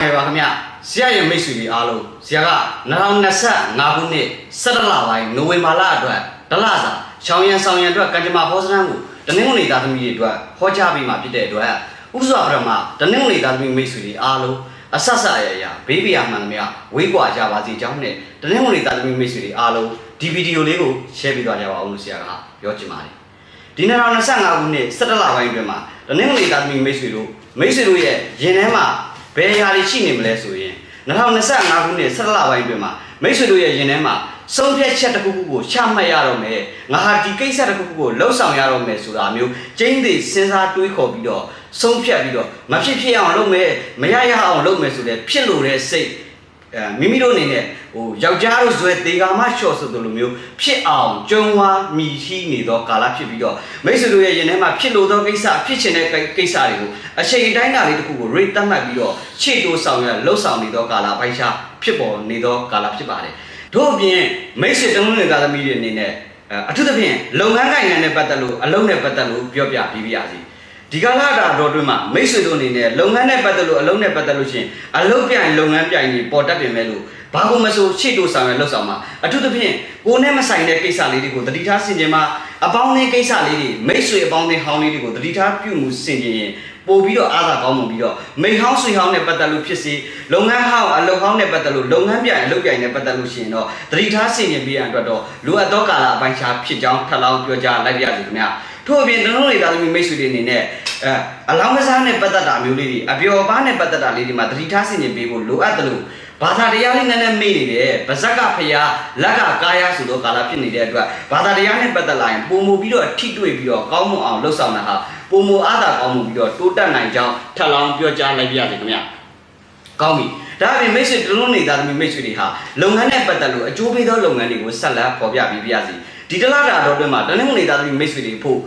ခင်ပါခင်ဗျဆရာရဲ့မိတ်ဆွေတွေအားလုံးဆရာက2025ခုနှစ်17လပိုင်းနိုဝင်ဘာလအတွက်ဒလစာရှောင်းရန်ဆောင်ရန်အတွက်ကံကြမ္မာဖောစတန်းကိုတနင်္ဂနွေသားသမီးတွေအတွက်ဟောကြားပေးမှာဖြစ်တဲ့အတွက်ဥစ္စာပရမတနင်္ဂနွေသားသမီးမိတ်ဆွေတွေအားလုံးအဆက်ဆက်အရရဘေးပြာမှန်သမျှဝေးကွာကြပါစေကြောင်းနဲ့တနင်္ဂနွေသားသမီးမိတ်ဆွေတွေအားလုံးဒီဗီဒီယိုလေးကို share ပေးသွားကြပါအောင်လို့ဆရာကပြောချင်ပါတယ်ဒီနေ့တော့25ခုနှစ်17လပိုင်းအတွင်းမှာတနင်္ဂနွေသားသမီးမိတ်ဆွေတို့မိတ်ဆွေတို့ရဲ့ရင်ထဲမှာ ဘယ်အရာတွေရှိနေမလဲဆိုရင်2025ခုနှစ်17လပိုင်းအတွင်းမှာမိတ်ဆွေတို့ရဲ့ရင်ထဲမှာဆုံးဖြတ်ချက်တစ်ခုခုကိုချမှတ်ရတော့မယ်ငါဟာဒီကိစ္စတစ်ခုခုကိုလှုပ်ဆောင်ရတော့မယ်ဆိုတာမျိုးကျင်းသေးစဉ်းစားတွေးခေါ်ပြီးတော့ဆုံးဖြတ်ပြီးတော့မဖြစ်ဖြစ်အောင်လုပ်မယ်မရရအောင်လုပ်မယ်ဆိုတဲ့ဖြစ်လို့တဲ့စိတ်အဲ မိမိတို့အနေနဲ့ဟိုယောက်ျားတို့ဇွဲတေကာမလျှော့ဆိုလိုမျိုးဖြစ်အောင်ကြုံဝါမြည်ရှိနေသောကာလဖြစ်ပြီးတော့မိတ်ဆွေတို့ရဲ့ရင်ထဲမှာဖြစ်လို့သောကိစ္စဖြစ်ချင်တဲ့ကိစ္စတွေကိုအချိန်တိုင်းတာလေးတစ်ခုကို rate သတ်မှတ်ပြီးတော့ခြေတိုးဆောင်ရလှုပ်ဆောင်နေသောကာလပိုင်းခြားဖြစ်ပေါ်နေသောကာလဖြစ်ပါတယ်တို့အပြင်မိတ်ဆွေတုံးလုံးတွေကသမီးတွေအနေနဲ့အဲအထူးသဖြင့်လုပ်ငန်းကိုင်ငံနဲ့ပတ်သက်လို့အလုပ်နဲ့ပတ်သက်လို့ပြောပြပြီးပြရစီ ဒီကလာတာတော့တွင်မှာမိတ်ဆွေတို့အနေနဲ့လုပ်ငန်းနဲ့ပတ်သက်လို့အလုပ်နဲ့ပတ်သက်လို့ရှရင်အလုပ်ပြိုင်လုပ်ငန်းပြိုင်ကြီးပေါ်တတ်ပြင်မဲ့လို့ဘာလို့မဆိုရှေ့တို့ဆောင်ရလှုပ်ဆောင်မှာအထူးသဖြင့်ကိုယ်နဲ့မဆိုင်တဲ့ကိစ္စလေးတွေကိုတတိထားဆင်ခြင်မှာအပေါင်းအသင်းကိစ္စလေးတွေမိတ်ဆွေအပေါင်းအသင်းဟောင်းလေးတွေကိုတတိထားပြုမှုဆင်ခြင်ရင်ပို့ပြီးတော့အားသာကောင်းမှုပြီးတော့မိတ်ဟောင်းဆွေဟောင်းနဲ့ပတ်သက်လို့ဖြစ်စေလုပ်ငန်းဟောင်းအလုပ်ဟောင်းနဲ့ပတ်သက်လို့လုပ်ငန်းပြိုင်အလုပ်ပြိုင်နဲ့ပတ်သက်လို့ရှရင်တော့တတိထားဆင်ခြင်ပြီးရန်အတွက်တော့လိုအပ်သောကာလအပိုင်းခြားဖြစ်ကြောင်းထပ်လောင်းပြောကြားလိုက်ပါရစေခင်ဗျာထို့အပြင်ကျွန်တော်တို့တွေသားသမီးမိတ်ဆွေတွေအနေနဲ့အဲအလောင်းကစားနဲ့ပတ်သက်တာမျိုးလေးတွေအပျော်ပါးနဲ့ပတ်သက်တာလေးတွေမှာတတိထားဆင်ခြင်ပေးဖို့လိုအပ်တယ်လို့ဘာသာတရားလေးနည်းနည်းမေ့နေတယ်ဗဇက်ကဖရာလက်ကကာယဆိုတော့ကာလဖြစ်နေတဲ့အတွက်ဘာသာတရားနဲ့ပတ်သက်လာရင်ပုံမူပြီးတော့ထိတွေ့ပြီးတော့ကောင်းမွန်အောင်လှုပ်ဆောင်တာဟာပုံမူအားသာကောင်းမှုပြီးတော့တိုးတက်နိုင်ကြောင်းထပ်လောင်းပြောကြားလိုက်ပြရစေခင်ဗျာကောင်းပြီဒါအပြင်မိတ်ဆွေတလုံးနေတာသမီးမိတ်ဆွေတွေဟာလုပ်ငန်းနဲ့ပတ်သက်လို့အကျိုးပေးသောလုပ်ငန်းတွေကိုဆက်လက်ပေါ်ပြပေးပြရစီ ဒီတလားတာတော့တွင်မှာတနင်္ဂနွေနေတာသမီးမိတ်ဆွေတွေဖို့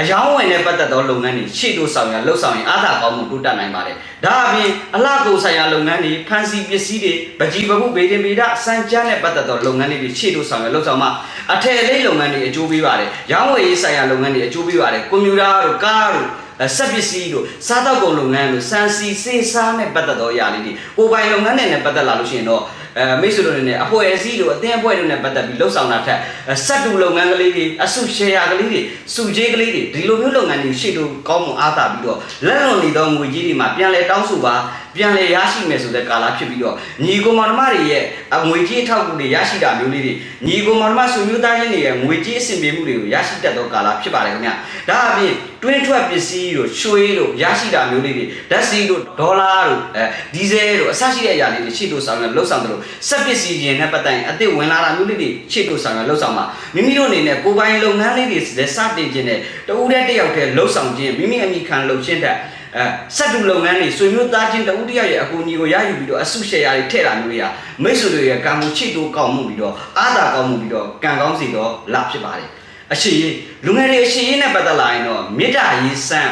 အယောင်းဝင်နဲ့ပတ်သက်သောလုပ်ငန်းတွေရှေ့တို့ဆောင်ရလှုပ်ဆောင်ရင်အားသာကောင်းမှုတိုးတက်နိုင်ပါတယ်။ဒါအပြင်အလှကိုဆိုင်ရာလုပ်ငန်းတွေဖန်စီပစ္စည်းတွေပကြီးပခုဗေဒင်ဗေဒစံကြမ်းနဲ့ပတ်သက်သောလုပ်ငန်းတွေရှေ့တို့ဆောင်ရလှုပ်ဆောင်မှအထည်လေးလုပ်ငန်းတွေအကျိုးပေးပါတယ်။ရောင်းဝယ်ရေးဆိုင်ရာလုပ်ငန်းတွေအကျိုးပေးပါတယ်။ကွန်ပျူတာတို့ကားတို့အဲစက်ပစ္စည်းတို့စားတောက်ကုန်လုပ်ငန်းတို့စံစီစေးစားနဲ့ပတ်သက်သောအရာလေးတွေကိုပိုင်လုပ်ငန်းတွေနဲ့ပတ်သက်လာလို့ရှိရင်တော့ အဲမိတ်ဆွေတို့တွေနဲ့အဖွဲ့အစည်းတို့အသင်းအဖွဲ့တို့နဲ့ပတ်သက်ပြီးလှုပ်ဆောင်တာထက်စက်တူလုပ်ငန်းကလေးတွေအစုရှယ်ယာကလေးတွေစုကြေးကလေးတွေဒီလိုမျိုးလုပ်ငန်းတွေရှေ့တို့ကောင်းမွန်အားသာပြီးတော့လက်လွန်နေသောငွေကြီးတွေမှာပြန်လဲတောင်းဆိုပါ ပြန်လဲရရှိမယ်ဆိုတဲ့ကာလဖြစ်ပြီးတော့ညီကိုမောင်နှမတွေရဲ့ငွေကြီးအထောက်အကူတွေရရှိတာမျိုးလေးတွေညီကိုမောင်နှမဆွေမျိုးသားချင်းတွေရဲ့ငွေကြီးအဆင်ပြေမှုတွေကိုရရှိတတ်သောကာလဖြစ်ပါတယ်ခင်ဗျဒါအပြင်တွင်းထွက်ပစ္စည်းတို့ရွှေတို့ရရှိတာမျိုးလေးတွေဓာတ်ဆီတို့ဒေါ်လာတို့အဲဒီဇယ်တို့အစရှိတဲ့အရာလေးတွေရှေ့တို့ဆောင်ရလှုပ်ဆောင်တယ်လို့စက်ပစ္စည်းရင်နဲ့ပတ်သက်ရင်အစ်စ်ဝင်လာတာမျိုးလေးတွေရှေ့တို့ဆောင်ရလှုပ်ဆောင်မှာမိမိတို့အနေနဲ့ကိုယ်ပိုင်လုပ်ငန်းလေးတွေလည်းစတင်ခြင်းနဲ့တဦးတည်းတစ်ယောက်တည်းလှုပ်ဆောင်ခြင်းမိမိအမိခံလှုပ်ခြင်းတဲ့ အဲစက်တူလုပ်ငန်းတွေဆွေမျိုးသားချင်းတဦးတယောက်ရဲ့အကူအညီကိုရယူပြီးတော့အစုရှယ်ယာတွေထည့်တာမျိုးတွေကမိတ်ဆွေတွေရဲ့ကံမှုချိတ်တိုးကောင်းမှုပြီးတော့အားသာကောင်းမှုပြီးတော့ကံကောင်းစီတော့လာဖြစ်ပါတယ်အရှိရေးလူငယ်တွေအရှိရေးနဲ့ပတ်သက်လာရင်တော့မေတ္တာရေးစံ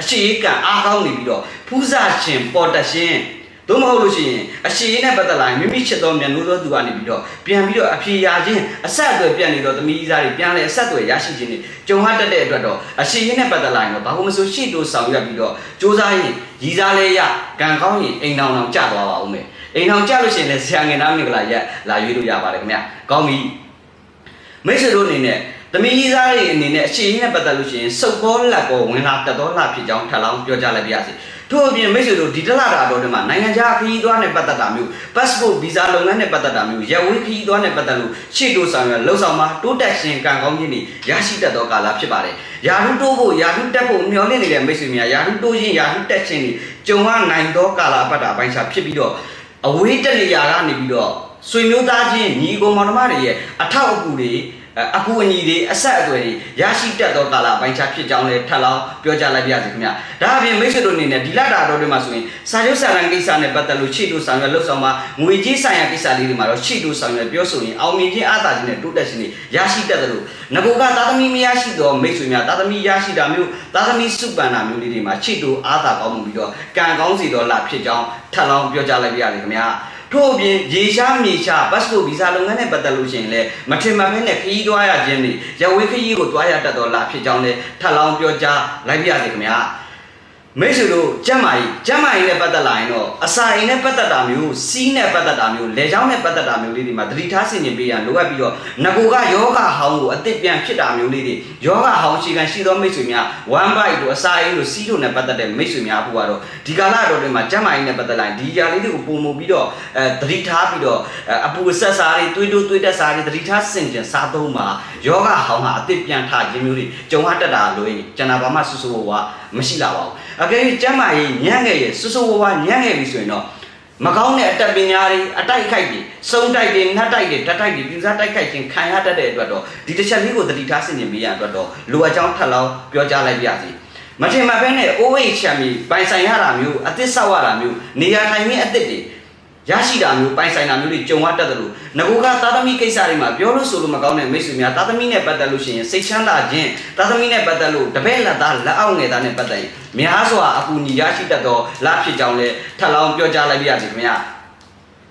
အရှိရေးကံအားကောင်းနေပြီးတော့ဖူးစာရှင်ပေါ်တရှင် သို့မဟုတ်လို့ရှိရင်အရှိရေးနဲ့ပတ်သက်လာရင်မိမိချစ်သောမြန်လို့သောသူကနေပြီးတော့ပြန်ပြီးတော့အဖြေရခြင်းအဆက်အသွယ်ပြတ်နေတော့သမီးသားတွေပြန်လဲအဆက်အသွယ်ရရှိခြင်းတွေကြုံဟတတ်တဲ့အတွက်တော့အရှိရေးနဲ့ပတ်သက်လာရင်တော့ဘာလို့မဆိုရှေ့တိုးဆောင်ရွက်ပြီးတော့စူးစမ်းရင်ရည်စားလဲရကံကောင်းရင်အိမ်တော်တော်ကြသွားပါဦးမယ်အိမ်တော်ကြလို့ရှိရင်လည်းဆရာငယ်သားမင်္ဂလာရက်လာရွေးလို့ရပါတယ်ခင်ဗျကောင်းပြီမိတ်ဆွေတို့အနေနဲ့သမီးကြီးသားတွေအနေနဲ့အရှိရေးနဲ့ပတ်သက်လို့ရှိရင်စုပ်ကောလက်ကောဝင်လာတတ်သောလှဖြစ်ကြောင်းထပ်လောင်းပြောကြားလိုက်ပါရစေ ထို့အပြင်မိတ်ဆွေတို့ဒီတလတာတော်တွေမှာနိုင်ငံခြားခရီးသွားနဲ့ပတ်သက်တာမျိုး passport visa လုပ်ငန်းနဲ့ပတ်သက်တာမျိုးရပ်ဝေးခရီးသွားနဲ့ပတ်သက်လို့ရှေ့တိုးဆောင်ရလှုပ်ဆောင်မှာတိုးတက်ရှင်ကံကောင်းခြင်းတွေရရှိတတ်သောကာလဖြစ်ပါတယ်။ယာရုတိုးဖို့ယာရုတက်ဖို့မျှော်လင့်နေတဲ့မိတ်ဆွေများယာရုတိုးခြင်းယာရုတက်ခြင်းတွေကြုံရနိုင်သောကာလပတ်တာပိုင်းခြားဖြစ်ပြီးတော့အဝေးတက်နေရာကနေပြီးတော့ဆွေမျိုးသားချင်းညီကောင်မောင်နှမတွေရဲ့အထောက်အကူတွေ အကူအညီတွေအဆက်အသွယ်တွေရရှိတတ်သောကာလပိုင်းခြားဖြစ်ကြောင်းလည်းထပ်လောင်းပြောကြားလိုက်ပါရစေခင်ဗျာဒါအပြင်မိတ်ဆွေတို့အနေနဲ့ဒီလတာတော်တွေမှာဆိုရင်စာချုပ်စာတမ်းကိစ္စနဲ့ပတ်သက်လို့ရှေ့တို့ဆောင်ရွက်လှုပ်ဆောင်မှာငွေကြေးဆိုင်ရာကိစ္စလေးတွေမှာတော့ရှေ့တို့ဆောင်ရွက်ပြောဆိုရင်အောင်မြင်ခြင်းအားသာခြင်းနဲ့တိုးတက်ခြင်းတွေရရှိတတ်တယ်လို့ငကိုကသာသမီမရရှိသောမိတ်ဆွေများသာသမီရရှိတာမျိုးသာသမီစုပန်တာမျိုးလေးတွေမှာရှေ့တို့အားသာကောင်းမှုပြီးတော့ကံကောင်းစီတော်လာဖြစ်ကြောင်းထပ်လောင်းပြောကြားလိုက်ပါရစေခင်ဗျာ ထို့အပြင်ရေရှားမြေရှား passport visa လုပ်ငန်းနဲ့ပတ်သက်လို့ရှိရင်လည်းမထင်မှတ်ဘဲနဲ့ခရီးသွားရခြင်းတွေရဝေးခရီးကိုသွားရတတ်တော်လာဖြစ်ကြောင်းလည်းထပ်လောင်းပြောကြားလိုက်ပါရစေခင်ဗျာ မိတ်ဆွေတို့ကျမ်းမာရေးကျမ်းမာရေးနဲ့ပတ်သက်လာရင်တော့အစာအိမ်နဲ့ပတ်သက်တာမျိုးစီးနဲ့ပတ်သက်တာမျိုးလေချောင်းနဲ့ပတ်သက်တာမျိုးလေးတွေမှာသတိထားဆင်ခြင်ပေးရန်လိုအပ်ပြီးတော့ငကိုကယောဂဟောင်းကိုအသစ်ပြန်ဖြစ်တာမျိုးလေးတွေယောဂဟောင်းရှိကန်ရှိသောမိတ်ဆွေများ one bite တို့အစာအိမ်တို့စီးတို့နဲ့ပတ်သက်တဲ့မိတ်ဆွေများအခုကတော့ဒီကာလတော်တွေမှာကျမ်းမာရေးနဲ့ပတ်သက်လာရင်ဒီຢာလေးတွေကိုပုံမှုပြီးတော့အဲသတိထားပြီးတော့အပူဆက်စားတွေတွေးတိုးတွေးတက်စားတွေသတိထားဆင်ခြင်စားသုံးမှာယောဂဟောင်းဟာအသစ်ပြန်ထခြင်းမျိုးတွေကြုံရတတ်တာလို့ရင်ကျွန်တော်ဘာမှဆူဆူဝါမရှိလာပါဘူး အကယ်၍ကျမ်းမာရေးညံ့ငယ်ရဲ့ဆူဆူဝါဝါညံ့ငယ်ပြီဆိုရင်တော့မကောင်းတဲ့အတတ်ပညာတွေအတိုက်ခိုက်တွေစုံတိုက်တွေနှက်တိုက်တွေဓာတ်တိုက်တွေပြူစားတိုက်ခိုက်ခြင်းခံရတတ်တဲ့အတွက်တော့ဒီတစ်ချက်လေးကိုသတိထားဆင်ခြင်ပေးရအတွက်တော့လိုအပ်ကြောင်းထပ်လောင်းပြောကြားလိုက်ပါရစေမထင်မှတ်ဘဲနဲ့ OH ချမ်းမီပိုင်ဆိုင်ရတာမျိုးအသစ်ဆောက်ရတာမျိုးနေရာထိုင်ခင်းအသစ်တွေ ရရှိတာမျိုးပိုင်ဆိုင်တာမျိုးတွေကြုံရတတ်တယ်လို့ငကူကသာသမီကိစ္စတွေမှာပြောလို့ဆိုလို့မကောင်းတဲ့မိတ်ဆွေများသာသမီနဲ့ပတ်သက်လို့ရှိရင်စိတ်ချမ်းသာခြင်းသာသမီနဲ့ပတ်သက်လို့တပည့်လက်သားလက်အောက်ငယ်သားနဲ့ပတ်သက်ရင်များစွာအကူအညီရရှိတတ်သောလဖြစ်ကြောင်းလည်းထပ်လောင်းပြောကြားလိုက်ပါရစေခင်ဗျာ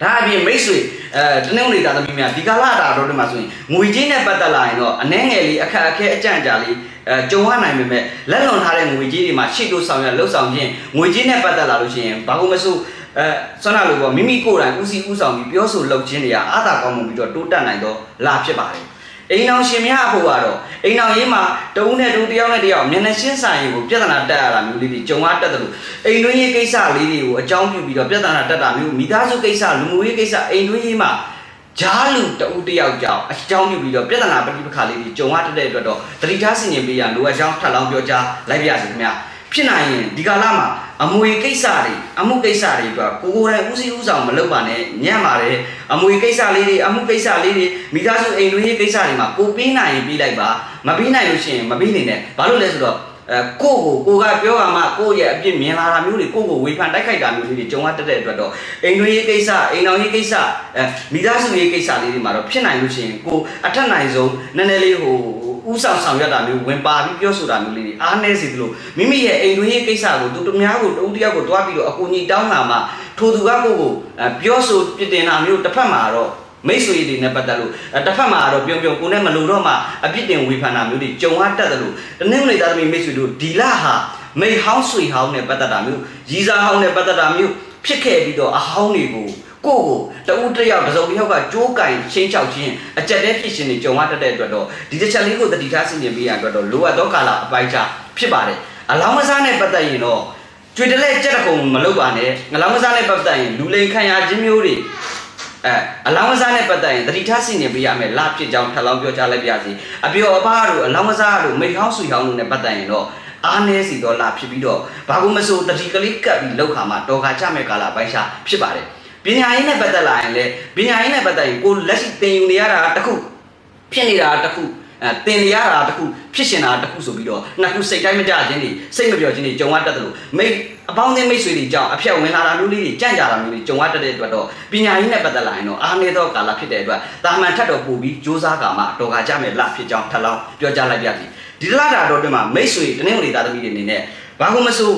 ဒါအပြင်မိတ်ဆွေအဲတနင်္ဂနွေသားသမီးများဒီကာလတာတော်တွေမှာဆိုရင်ငွေကြေးနဲ့ပတ်သက်လာရင်တော့အနှဲငယ်လေးအခက်အခဲအကြံကြာလေးအဲကြုံရနိုင်ပေမဲ့လက်လွန်ထားတဲ့ငွေကြေးတွေမှာရှေ့တို့ဆောင်ရလှုပ်ဆောင်ခြင်းငွေကြေးနဲ့ပတ်သက်လာလို့ရှိရင်ဘာလို့မဆို အဲဆွမ်းနာလို့ပေါ့မိမိကိုယ်တိုင်ဦးစီးဦးဆောင်ပြီးပြောဆိုလုပ်ခြင်းတွေကအာသာကောင်းမှုပြီးတော့တိုးတက်နိုင်တော့လာဖြစ်ပါတယ်အိမ်အောင်ရှင်များအဖို့ကတော့အိမ်အောင်ရေးမှာတဦးနဲ့တူတယောက်နဲ့တယောက်မျက်နှာရှင်းဆိုင်ကိုပြဿနာတက်ရတာမျိုးလေးတွေကြုံရတတ်တယ်လို့အိမ်တွင်းရေးကိစ္စလေးတွေကိုအကြောင်းပြုပြီးတော့ပြဿနာတက်တာမျိုးမိသားစုကိစ္စလူမှုရေးကိစ္စအိမ်တွင်းရေးမှာဂျားလူတဦးတယောက်ကြောင့်အကြောင်းပြုပြီးတော့ပြဿနာပဋိပက္ခလေးတွေကြုံရတတ်တဲ့အတွက်တော့တတိထားဆင်ခြင်ပေးရလိုအပ်ကြောင်းထပ်လောင်းပြောကြားလိုက်ပါရစေခင်ဗျာ ဖြစ်နိုင်ရင်ဒီကာလမှာအမွေကိစ္စတွေအမှုကိစ္စတွေအတွက်ကိုကိုယ်တိုင်ဦးစီးဦးဆောင်မလုပ်ပါနဲ့ညံ့ပါတယ်အမွေကိစ္စလေးတွေအမှုကိစ္စလေးတွေမိသားစုအိမ်တွင်းရေးကိစ္စတွေမှာကိုပေးနိုင်ရင်ပြီးလိုက်ပါမပေးနိုင်လို့ရှိရင်မပေးနေနဲ့ဘာလို့လဲဆိုတော့အဲကိုကိုကိုကပြောရမှကိုရဲ့အပြစ်မြင်လာတာမျိုးတွေကိုကိုဝေဖန်တိုက်ခိုက်တာမျိုးလေးတွေကြုံရတတ်တဲ့အတွက်တော့အိမ်တွင်းရေးကိစ္စအိမ်တော်ရေးကိစ္စအဲမိသားစုရေးကိစ္စလေးတွေမှာတော့ဖြစ်နိုင်လို့ရှိရင်ကိုအထက်နိုင်ဆုံးနည်းနည်းလေးဟို ဥဆောင်ဆောင်ရွက်တာမျိုးဝင်ပါပြီးပြောဆိုတာမျိုးလေးတွေအားနည်းစေသလိုမိမိရဲ့အိမ်တွင်းရေးကိစ္စကိုသူတို့များကိုတုံးတယောက်ကိုတွားပြီးတော့အကူအညီတောင်းလာမှထိုသူကကိုကိုပြောဆိုပြတင်တာမျိုးတစ်ဖက်မှာတော့မိတ်ဆွေတွေနဲ့ပတ်သက်လို့တစ်ဖက်မှာတော့ပြုံပြုံကိုနဲ့မလို့တော့မှအပြစ်တင်ဝေဖန်တာမျိုးတွေကြုံရတတ်တယ်လို့တနင်္ဂနွေသားသမီးမိတ်ဆွေတို့ဒီလဟာမိဟောင်းဆွေဟောင်းနဲ့ပတ်သက်တာမျိုးရီစာဟောင်းနဲ့ပတ်သက်တာမျိုးဖြစ်ခဲ့ပြီးတော့အဟောင်းတွေကို ကိုကိုတဦးတယောက်တစ်စုံတစ်ယောက်ကကြိုးကင်ချင်းချောက်ချင်းအကြက်တဲ့ဖြစ်ရှင်တွေကြုံရတတ်တဲ့အတွက်တော့ဒီတစ်ချက်လေးကိုတတိထားဆင်ခြင်ပေးရအတွက်တော့လိုအပ်သောကာလအပိုင်းခြားဖြစ်ပါတယ်အလောင်းမစားနဲ့ပတ်သက်ရင်တော့ကျွေတလဲကြက်တကုံမလုပ်ပါနဲ့ငလောင်းမစားနဲ့ပတ်သက်ရင်လူလိန်ခံရခြင်းမျိုးတွေအဲအလောင်းကစားနဲ့ပတ်သက်ရင်တတိထားစီနေပေးရမယ်လဖြစ်ကြောင်းထပ်လောင်းပြောကြားလိုက်ပါစီအပြောအပားတို့အလောင်းကစားတို့မိဟောင်းဆွေဟောင်းတို့နဲ့ပတ်သက်ရင်တော့အားနည်းစီတော့လာဖြစ်ပြီးတော့ဘာလို့မဆိုတတိကလေးကပ်ပြီးလောက်ခါမှာတော်ခါကြမဲ့ကာလပိုင်းရှာဖြစ်ပါတယ် ပညာရေးနဲ့ပတ်သက်လာရင်လည်းပညာရေးနဲ့ပတ်သက်ရင်ကိုလက်ရှိသင်ယူနေရတာတခုဖြစ်နေတာတခုအဲတင်ရတာတခုဖြစ်ရှင်တာတခုဆိုပြီးတော့နှစ်ခုစိတ်တိုင်းမကြခြင်းတွေစိတ်မပြောခြင်းတွေကြုံရတတ်တယ်လို့မိအပေါင်းအသင်းမိတ်ဆွေတွေကြောင့်အဖြတ်ဝင်လာတာမျိုးလေးတွေကြံ့ကြာတာမျိုးတွေကြုံရတတ်တဲ့အတွက်တော့ပညာရေးနဲ့ပတ်သက်လာရင်တော့အားနည်းသောကာလဖြစ်တဲ့အတွက်တာမန်ထက်တော့ပို့ပြီးစ조사ကာမှတော်ကကြမယ်လဖြစ်ကြောင်းထပ်လောင်းပြောကြားလိုက်ပါစီဒီလတာတော့တွင်မှာမိတ်ဆွေတနင်္ဂနွေသားသမီးတွေအနေနဲ့ဘာလို့မဆို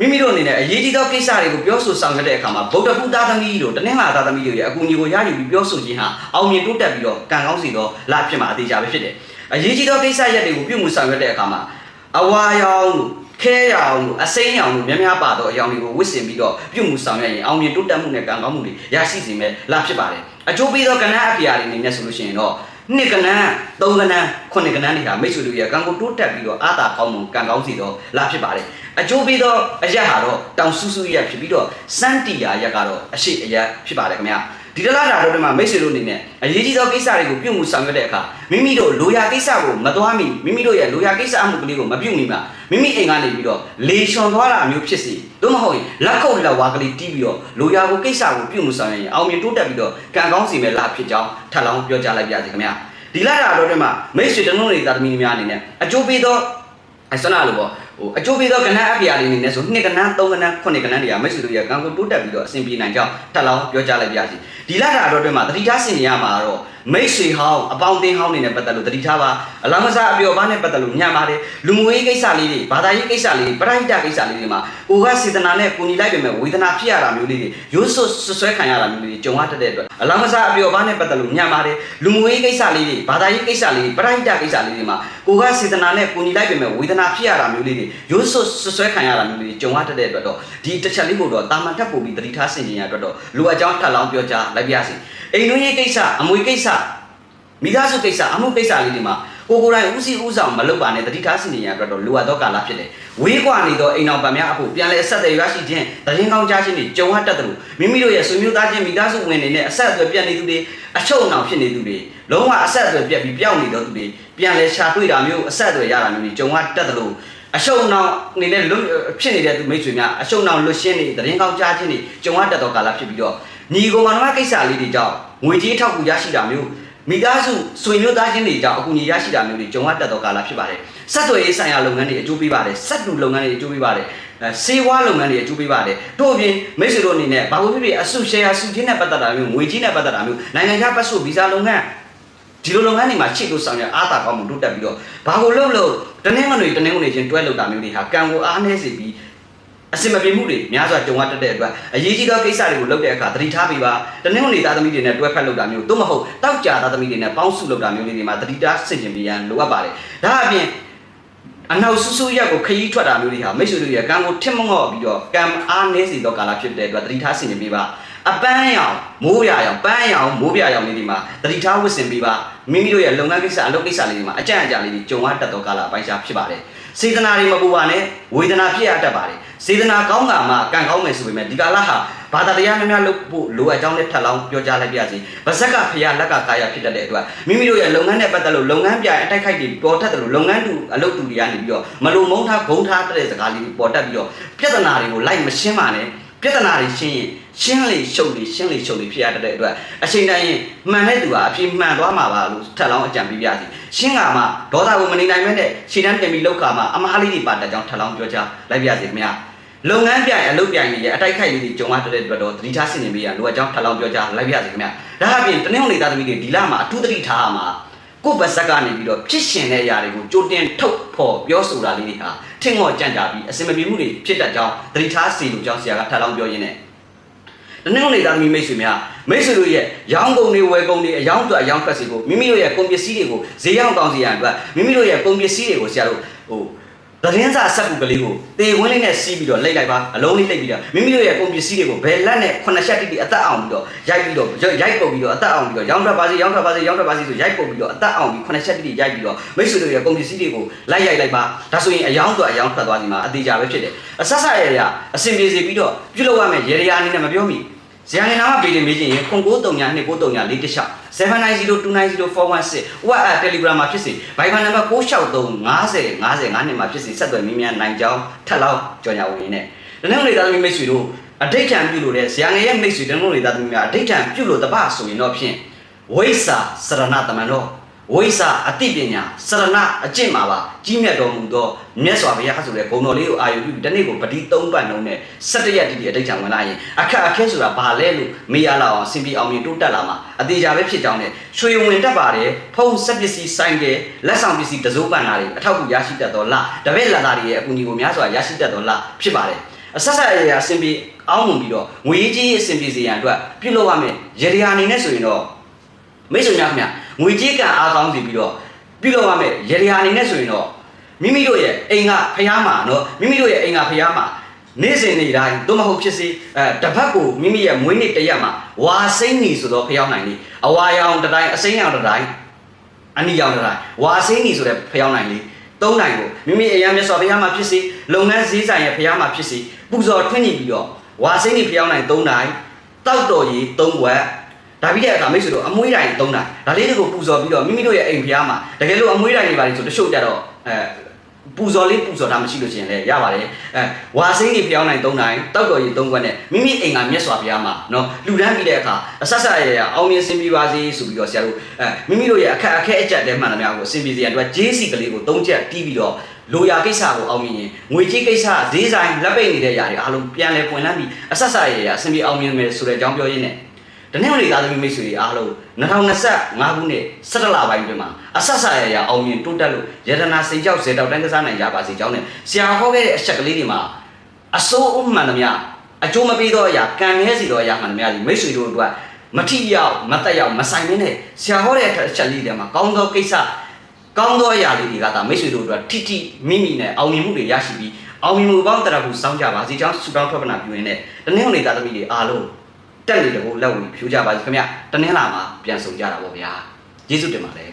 မိမိတို့အနေနဲ့အရေးကြီးသောကိစ္စတွေကိုပြောဆိုဆောင်ရွက်တဲ့အခါမှာဗုဒ္ဓဖူသားသမီးတို့တနင်္လာသားသမီးတို့ရဲ့အကူအညီကိုရယူပြီးပြောဆိုခြင်းဟာအောင်မြင်တိုးတက်ပြီးတော့ကံကောင်းစီသောလဖြစ်မှာအသေးချာပဲဖြစ်တယ်အရေးကြီးသောကိစ္စရပ်တွေကိုပြုမှုဆောင်ရွက်တဲ့အခါမှာအဝါရောင်တို့ခဲရောင်တို့အစိမ်းရောင်တို့များများပါသောအရောင်တွေကိုဝစ်စင်ပြီးတော့ပြုမှုဆောင်ရွက်ရင်အောင်မြင်တိုးတက်မှုနဲ့ကံကောင်းမှုတွေရရှိစေမယ်လဖြစ်ပါတယ်အကျိုးပေးသောကဏ္ဍအဖျားတွေနေနဲ့ဆိုလို့ရှိရင်တော့ နှစ်ကနန်းသုံးကနန်းခုနှစ်ကနန်းတွေဟာမိတ်ဆွေတို့ရဲ့ကံကိုတိုးတက်ပြီးတော့အာသာကောင်းမှုကံကောင်းစီတော့လာဖြစ်ပါတယ်အကျိုးပေးသောအရက်ဟာတော့တောင်ဆူဆူရက်ဖြစ်ပြီးတော့စန်းတီယာရက်ကတော့အရှိအရက်ဖြစ်ပါတယ်ခင်ဗျာဒီတလားတာတို့မှာမိတ်ဆွေတို့အနေနဲ့အရေးကြီးသောကိစ္စတွေကိုပြုမှုဆောင်ရွက်တဲ့အခါမိမိတို့လိုရာကိစ္စကိုမသွားမိမိမိတို့ရဲ့လိုရာကိစ္စအမှုကလေးကိုမပြုမိမှာမိမိအိမ်ကနေပြီးတော့လေချွန်သွားတာမျိုးဖြစ်စီသို့မဟုတ်ရင်လက်ကုပ်လက်ဝါကလေးတီးပြီးတော့လိုရာကိုကိစ္စကိုပြုမှုဆောင်ရွက်ရင်အောင်မြင်တိုးတက်ပြီးတော့ကံကောင်းစီမဲ့လာဖြစ်ကြောင်းထပ်လောင်းပြောကြားလိုက်ပါစီခင်ဗျာဒီလာတာတို့တွေမှာမိတ်ဆွေတနုံးတွေသာသမီးများအနေနဲ့အကျိုးပေးသောအစနာလို့ပေါ့ ဟိုအကျိုးပေးသောကဏ္ဍအပြာလေးနေနဲ့ဆို2ကဏ္ဍ3ကဏ္ဍ9ကဏ္ဍတွေကမိတ်ဆွေတို့ရဲ့ကံကိုတိုးတက်ပြီးတော့အဆင်ပြေနိုင်ကြောင်းထပ်လောင်းပြောကြားလိုက်ပါစီဒီလာတာတော့တွင်မှာတတိထားဆင်နေရမှာတော့မိတ်ဆွေဟောင်းအပေါင်းအသင်းဟောင်းတွေနဲ့ပတ်သက်လို့တတိထားပါအလောင်းမစားအပျော်ပါနဲ့ပတ်သက်လို့ညံပါတယ်လူမှုရေးကိစ္စလေးတွေဘာသာရေးကိစ္စလေးတွေပရိဟိတကိစ္စလေးတွေမှာကိုကစေတနာနဲ့ကိုညီလိုက်ပေမဲ့ဝေဒနာဖြစ်ရတာမျိုးလေးတွေရိုးစွတ်ဆွဲခံရတာမျိုးလေးတွေကြုံရတတ်တဲ့အတွက်အလောင်းမစားအပျော်ပါနဲ့ပတ်သက်လို့ညံပါတယ်လူမှုရေးကိစ္စလေးတွေဘာသာရေးကိစ္စလေးတွေပရိဟိတကိစ္စလေးတွေမှာကိုကစေတနာနဲ့ကိုညီလိုက်ပေမဲ့ဝေဒနာဖြစ်ရတာမျိုးလေးတွေတွေရိုးစွဆွဆွဲခံရတာမျိုးတွေကြုံရတတ်တဲ့အတွက်တော့ဒီတစ်ချက်လေးကိုတော့တာမန်တက်ပို့ပြီးတတိထားဆင်ခြင်ရအတွက်တော့လိုအပ်ကြောင်းထပ်လောင်းပြောကြားလိုက်ပါရစေအိမ်တွင်းရေးကိစ္စအမွေကိစ္စမိသားစုကိစ္စအမှုကိစ္စလေးတွေမှာကိုကိုယ်တိုင်ဦးစီးဦးဆောင်မလုပ်ပါနဲ့တတိထားဆင်ခြင်ရအတွက်တော့လိုအပ်သောကာလဖြစ်တယ်ဝေးကွာနေသောအိမ်အောင်ပံများအဖို့ပြန်လဲအဆက်အသွယ်ရရှိခြင်းတရင်ကောင်းကြားခြင်းတွေကြုံရတတ်တယ်လို့မိမိတို့ရဲ့ဆွေမျိုးသားချင်းမိသားစုဝင်တွေနဲ့အဆက်အသွယ်ပြတ်နေသူတွေအချုပ်အနှောင်ဖြစ်နေသူတွေလုံးဝအဆက်အသွယ်ပြတ်ပြီးပျောက်နေတော့သူတွေပြန်လဲရှာတွေ့တာမျိုးအဆက်အသွယ်ရတာမျိုးတွေကြုံရတတ်တယ်လို့ အရှုံနောင်အနေနဲ့လွတ်ဖြစ်နေတဲ့သူမိတ်ဆွေများအရှုံနောင်လွတ်ရှင်းနေတရင်ကောင်းကြားခြင်းတွေကြုံရတတ်သောကာလဖြစ်ပြီးတော့ညီကောင်မတော်ကိစ္စလေးတွေကြောင့်ငွေကြေးထောက်ကူရရှိတာမျိုးမိသားစုဆွေမျိုးသားချင်းတွေကြောင့်အကူအညီရရှိတာမျိုးတွေကြုံရတတ်သောကာလဖြစ်ပါတယ်။ဆက်သွယ်ရေးဆိုင်ရာလုပ်ငန်းတွေအကျိုးပေးပါတယ်။ဆက်တူလုပ်ငန်းတွေအကျိုးပေးပါတယ်။အဲစေဝါလုပ်ငန်းတွေအကျိုးပေးပါတယ်။တို့အပြင်မိတ်ဆွေတို့အနေနဲ့ဘာလို့ဖြစ်ဖြစ်အစုရှယ်ယာစုချင်းနဲ့ပတ်သက်တာမျိုးငွေကြီးနဲ့ပတ်သက်တာမျိုးနိုင်ငံခြားပတ်စပို့ဗီဇာလုပ်ငန်း ဒီလိုလုပ်ငန်းတွေမှာချိတ်လို့ဆောင်ရအားတာကောင်းမှုတိုးတက်ပြီးတော့ဘာကိုလုပ်လို့တနင်္ဂနွေတနင်္ဂနွေချင်းတွဲလုပ်တာမျိုးတွေဟာကံကိုအားနည်းစေပြီးအစင်မပြေမှုတွေများစွာကြုံရတတ်တဲ့အတွက်အရေးကြီးသောကိစ္စတွေကိုလုပ်တဲ့အခါသတိထားပြီးပါတနင်္ဂနွေသားသမီးတွေနဲ့တွဲဖက်လုပ်တာမျိုးသို့မဟုတ်တောက်ကြသားသမီးတွေနဲ့ပေါင်းစုလုပ်တာမျိုးလေးတွေမှာသတိထားဆင်ခြင်ပြီးရန်လိုအပ်ပါတယ်ဒါအပြင်အနောက်ဆူဆူရက်ကိုခရီးထွက်တာမျိုးတွေဟာမိတ်ဆွေတို့ရဲ့ကံကိုထင်မငေါ့ပြီးတော့ကံအားနည်းစေသောကာလဖြစ်တဲ့အတွက်သတိထားဆင်ခြင်ပြီးပါ အပန်းရောင်မိုးရရောင်ပန်းရောင်မိုးပြရောင်လေးဒီမှာတတိထားဝတ်ဆင်ပြီးပါမိမိတို့ရဲ့လုပ်ငန်းကိစ္စအလုပ်ကိစ္စလေးတွေမှာအကြံအကြလေးတွေကြုံရတတ်သောကာလအပိုင်းခြားဖြစ်ပါတယ်စေတနာတွေမပူပါနဲ့ဝေဒနာဖြစ်ရတတ်ပါတယ်စေတနာကောင်းကံမှာကံကောင်းမယ်ဆိုပေမဲ့ဒီကာလဟာဘာသာတရားများများလုပ်ဖို့လိုအပ်ကြောင်းနဲ့ထပ်လောင်းပြောကြားလိုက်ပြစီဗဇက်ကဖရာလက်ကကာယဖြစ်တတ်တဲ့အတွက်မိမိတို့ရဲ့လုပ်ငန်းနဲ့ပတ်သက်လို့လုပ်ငန်းပြအတိုက်ခိုက်တွေပေါ်တတ်တယ်လို့လုပ်ငန်းတူအလုပ်တူတွေကနေပြီးတော့မလုံမုန်းထားဂုံထားတဲ့စကားလေးတွေပေါ်တတ်ပြီးတော့ပြဿနာတွေကိုလိုက်မရှင်းပါနဲ့ ပြဿနာတွေရှင်းရင်ရှင်းလေရှုပ်လေရှင်းလေရှုပ်လေဖြစ်ရတဲ့အတွက်အချိန်တိုင်းရင်မှန်တဲ့သူဟာအပြည့်မှန်သွားမှာပါလို့ထပ်လောင်းအကြံပေးပြစီရှင်းကမှဒေါသကိုမနေနိုင်မဲနဲ့ခြေတန်းတင်ပြီးလောက်ကမှအမားလေးတွေပါတတ်ကြောင်းထပ်လောင်းပြောချလိုက်ပြစီခင်ဗျာလုပ်ငန်းပြိုင်အလုပ်ပြိုင်တွေရဲ့အတိုက်ခိုက်လေးတွေကြုံရတဲ့အတွက်တော့သတိထားဆင်ခြင်ပေးရလိုအပ်ကြောင်းထပ်လောင်းပြောချလိုက်ပြစီခင်ဗျာဒါအပြင်တနင်္ဂနွေသားသမီးတွေဒီလမှာအထူးသတိထားရမှာ ကိုယ့်ဘက်ဆက်ကနေပြီးတော့ဖြစ်ရှင်တဲ့အရာတွေကိုကြိုတင်ထုတ်ဖော်ပြောဆိုတာလေးတွေဟာထင်ငေါ်ကြံ့ကြပြီးအစင်မပြေမှုတွေဖြစ်တတ်ကြောင်းသတိထားစီလို့ကြောင်းဆရာကထပ်လောင်းပြောရင်းနဲ့တနင်္ဂနွေသားသမီးမိတ်ဆွေများမိတ်ဆွေတို့ရဲ့ရောင်းကုန်တွေဝယ်ကုန်တွေအယောင်းအတွက်အယောင်းထွက်စီကိုမိမိတို့ရဲ့ကုန်ပစ္စည်းတွေကိုဈေးရောက်ကောင်းစီရန်အတွက်မိမိတို့ရဲ့ကုန်ပစ္စည်းတွေကိုဆရာတို့ဟို သတင်းစာဆက်ကူကလေးကိုတေဝင်းလေးနဲ့စီးပြီးတော့လိုက်လိုက်ပါအလုံးလေးလိုက်ပြီးတော့မိမိတို့ရဲ့ကုန်ပစ္စည်းတွေကိုဘယ်လက်နဲ့ခုနှစ်ချက်တိတိအသက်အောင်ပြီးတော့ရိုက်ပြီးတော့ရိုက်ပုတ်ပြီးတော့အသက်အောင်ပြီးတော့ရောင်းထွက်ပါစေရောင်းထွက်ပါစေရောင်းထွက်ပါစေဆိုရိုက်ပုတ်ပြီးတော့အသက်အောင်ပြီးခုနှစ်ချက်တိတိရိုက်ပြီးတော့မိတ်ဆွေတို့ရဲ့ကုန်ပစ္စည်းတွေကိုလိုက်ရိုက်လိုက်ပါဒါဆိုရင်အယောင်းတော့အယောင်းထွက်သွားစီမှာအသေးကြပဲဖြစ်တယ်အဆက်ဆက်ရရအစင်ပြေစီပြီးတော့ပြုလုပ်ရမယ်ရေရရာအနေနဲ့မပြောမိ ဇာနေနာမပေးတယ်မေးချင်ရင်ခွန်939 293 4တစ်လျှောက်790290416 WhatsApp Telegram မှာဖြစ်စေ Viber နံပါတ်663 50 50 9မှာဖြစ်စေဆက်သွယ်မြင်းမြန်းနိုင်ကြောင်းထပ်လောက်ကြော်ညာဝင်နေတနင်္ဂနွေသားသမီးမိတ်ဆွေတို့အဋိဋ္ဌံပြုလို့တဲ့ဇာငယ်ရဲ့မိတ်ဆွေတနင်္ဂနွေသားသမီးများအဋိဋ္ဌံပြုလို့တပဆိုရင်တော့ဖြင့်ဝိစာစရဏတမန်တော် ဝိစာအတိပညာစရဏအကျင့်မှာပါကြီးမြတ်တော်မူသောမြတ်စွာဘုရားဆိုတဲ့ဂုဏ်တော်လေးကိုအာရုံပြုပြီးတနေ့ကိုပတိ၃ပတ်နှုံးနဲ့၁၇ရက်တိတိအတိတ်ချံဝင်လာရင်အခက်အခဲဆိုတာဘာလဲလို့မေးရလောက်အောင်ဆင်ပြေအောင်မြင်တိုးတက်လာမှာအသေးချာပဲဖြစ်ကြောင်းနဲ့ရွှေဝင်တက်ပါတယ်ဖုံးဆက်ပစ္စည်းဆိုင်တယ်လက်ဆောင်ပစ္စည်းတစိုးပန်နာတွေအထောက်အကူရရှိတတ်တော်လားတပည့်လာသားတွေရဲ့အကူအညီကိုများစွာရရှိတတ်တော်လားဖြစ်ပါတယ်အဆက်ဆက်အရာအဆင်ပြေအောင်ဝင်ပြီးတော့ငွေကြီးအဆင်ပြေစေရန်အတွက်ပြုလုပ်ရမယ်ရေဒီယာအနေနဲ့ဆိုရင်တော့မိတ်ဆွေများခင်ဗျ ငွေကြေးကံအားကောင်းစီပြီးတော့ပြုလုပ်ရမယ်ရေဒီယာအနေနဲ့ဆိုရင်တော့မိမိတို့ရဲ့အိမ်ကဖျားမှာနော်မိမိတို့ရဲ့အိမ်ကဖျားမှာနေ့စဉ်နေ့တိုင်းသို့မဟုတ်ဖြစ်စေအဲတပတ်ကိုမိမိရဲ့မွေးနေ့တစ်ရက်မှာဝါစိမ့်နေဆိုတော့ဖျောင်းနိုင်လေအဝါရောင်တစ်တိုင်းအစိမ်းရောင်တစ်တိုင်းအနီရောင်တစ်တိုင်းဝါစိမ့်နေဆိုတဲ့ဖျောင်းနိုင်လေသုံးနိုင်ကိုမိမိအရာမြတ်စွာဘုရားမှာဖြစ်စေလုပ်ငန်းစည်းဆိုင်ရဲ့ဘုရားမှာဖြစ်စေပူဇော်ထွန်းညင်ပြီးတော့ဝါစိမ့်နေဖျောင်းနိုင်သုံးနိုင်တောက်တော်ကြီးသုံးွက် ဒါပြီးတဲ့အခါမိတ်ဆွေတို့အမွှေးတိုင်းသုံးတာဒါလေးတွေကိုပူဇော်ပြီးတော့မိမိတို့ရဲ့အိမ်ဖျားမှာတကယ်လို့အမွှေးတိုင်းတွေပါလေဆိုတချို့ကြတော့အဲပူဇော်လေးပူဇော်တာမရှိလို့ရှိရင်လည်းရပါတယ်အဲဝါစိမ့်ကြီးဖျောင်းနိုင်သုံးနိုင်တောက်တော်ကြီးသုံးခွက်နဲ့မိမိအိမ်ကမြတ်စွာဘုရားမှာနော်လူတန်းပြီးတဲ့အခါအဆက်ဆက်ရရအောင်မြင်စင်ပြီးပါစေဆိုပြီးတော့ဆရာတို့အဲမိမိတို့ရဲ့အခက်အခဲအကျက်တဲမှန်သမျှကိုအစင်ပြေစေရအတွက်ဂျေးစီကလေးကိုသုံးချက်တီးပြီးတော့လိုရာကိစ္စကိုအောင်မြင်ရင်ငွေကြေးကိစ္စဈေးဆိုင်လက်ပိတ်နေတဲ့ຢာတွေအားလုံးပြန်လဲပွင့်လန်းပြီးအဆက်ဆက်ရရအစင်ပြေအောင်မြင်မယ်ဆိုတဲ့အကြောင်းပြောရင်းနဲ့ တနေ့နေ့သားသမီးမိတ်ဆွေတွေအားလုံး2025ခုနှစ်17လပိုင်းတွင်မှာအဆက်ဆက်ရရအောင်မြင်တိုးတက်လို့ယတနာစိတ်ကြောက်စေတောက်တန်းကစားနိုင်ကြပါစေကြောင်းနဲ့ဆရာဟောခဲ့တဲ့အချက်ကလေးတွေမှာအစိုးအမှန်သမျှအကျိုးမပေးသောအရာကံရဲစီသောအရာမှန်သမျှဒီမိတ်ဆွေတို့အတွက်မထီရောက်မတက်ရောက်မဆိုင်မင်းနဲ့ဆရာဟောတဲ့အချက်လေးတွေမှာကောင်းသောကိစ္စကောင်းသောအရာလေးတွေကသာမိတ်ဆွေတို့အတွက်ထိထိမိမိနဲ့အောင်မြင်မှုတွေရရှိပြီးအောင်မြင်မှုပေါင်းတရဖို့စောင့်ကြပါစီကြောင်းဆုတောင်းထွက်ပနာပြုရင်းနဲ့တနင်္ဂနွေသားသမီးတွေအားလုံး တက်နေတဲ့ဘို့လက်ဝင်ဖြူကြပါစီခင်ဗျတနင်္လာမှာပြန်ဆောင်ကြတာပေါ့ဗျာယေရှုတင်ပါတယ်